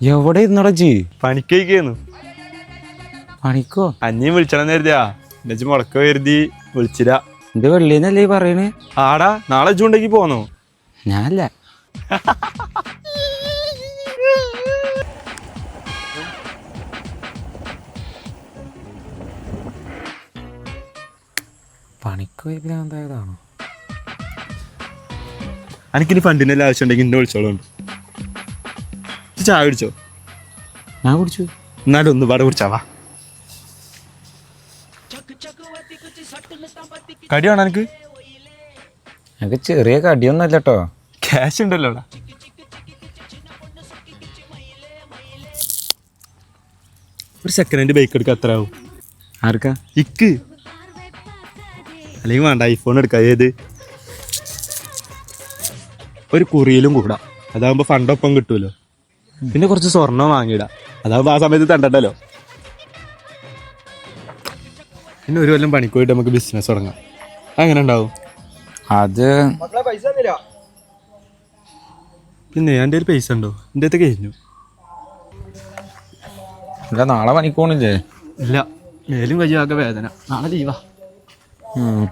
എവിടെ ഇരുന്നടാ ജി? പണിക്കഴിക്കുന്നു പണിക്കോ? അഞ്ഞയും വിളിച്ചണം കരുതിയാ. എന്നുവെച്ച് മുടക്ക കരുതി. വിളിച്ചില്ല. ഇത് വെള്ളിന്നല്ലേ പറയണേ? ആടാ നാളെ ജൂണ്ടേക്ക് പോന്നോ. ഞാനല്ല. പണിക്ക് പോയി എന്തായതാണോ? എനിക്കിനി ഫണ്ടിനെല്ലാം ആവശ്യം ഉണ്ടെങ്കിൽ ഇന്നെ വിളിച്ചോളുണ്ട് ഇജ്ജ് ചായ കുടിച്ചോ? ഞാൻ കുടിച്ചു. എന്നാലും ഒന്ന് പാടെ കുടിച്ചാവാ കടിയാണോ എനിക്ക് എനിക്ക് ചെറിയ കടിയൊന്നും അല്ല കേട്ടോ ക്യാഷ് ഉണ്ടല്ലോ ഒരു സെക്കൻഡ് ഹാൻഡ് ബൈക്ക് എടുക്കാൻ എത്ര ആവും ആർക്കാ? ഇക്ക്. അല്ലെങ്കിൽ വേണ്ട ഐഫോൺ എടുക്കാം ഏത്? ഒരു കുറിയിലും കൂടാം. അതാകുമ്പോൾ ഫണ്ടൊപ്പം കിട്ടുമല്ലോ പിന്നെ കുറച്ച് സ്വർണം വാങ്ങിയിടാം. അതാവുമ്പോ ആ സമയത്ത് തണ്ടല്ലോ പിന്നെ ഒരു കൊല്ലം പണിക്ക് പോയിട്ട് നമുക്ക് ബിസിനസ് തുടങ്ങാം. അങ്ങനെ ഉണ്ടാവും? അത് പിന്നെ എന്റെ ഒരു പൈസ ഉണ്ടോ? എന്റെ അടുത്ത് കഴിഞ്ഞു ഇല്ല നാളെ പണിക്ക് പോണില്ലേ? ഇല്ല മേലും കയ്യാകെ വേദന. നാളെ ലീവാ. ഉം.